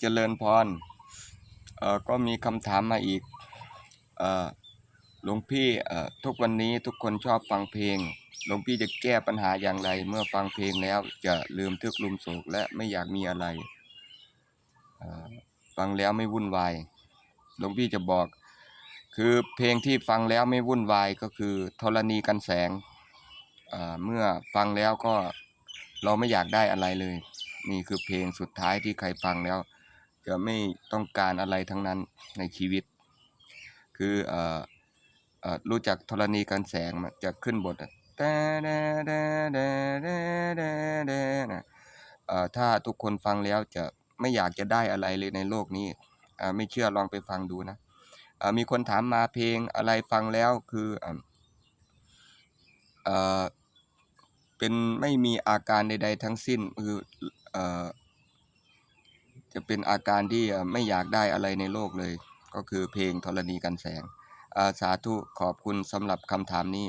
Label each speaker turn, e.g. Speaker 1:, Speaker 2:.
Speaker 1: เจริญพรก็มีคำถามมาอีกหลวงพี่ทุกวันนี้ทุกคนชอบฟังเพลง หลวงพี่จะแก้ปัญหาอย่างไร เมื่อฟังเพลงแล้วจะลืมทึกลืมโศกและไม่อยากมีอะไร ฟังแล้วไม่วุ่นวาย หลวงพี่จะบอก คือเพลงที่ฟังแล้วไม่วุ่นวายก็คือธรณีกันแสง เมื่อฟังแล้วก็เราไม่อยากได้อะไรเลย นี่คือเพลงสุดท้ายที่ใครฟังแล้ว จะไม่ต้องการอะไรทั้งนั้นในชีวิต คือเอ่อเอ่อรู้จักธรณีกันแสงมันจะขึ้นบทอะแต่แดแดแดแดแดแดนะเอ่อถ้าทุกคนฟังแล้วจะไม่อยากจะได้อะไรเลยในโลกนี้อ่าไม่เชื่อลองไปฟังดูนะอ่ามีคนถามมาเพลงอะไรฟังแล้วคืออ่าเอ่อเป็นไม่มีอาการใด ๆ ทั้งสิ้นคือ จะเป็นอาการที่ไม่อยากได้อะไรในโลกเลย ก็คือเพลงธรณีกันแสงอาสาธุขอบคุณสำหรับคำถามนี้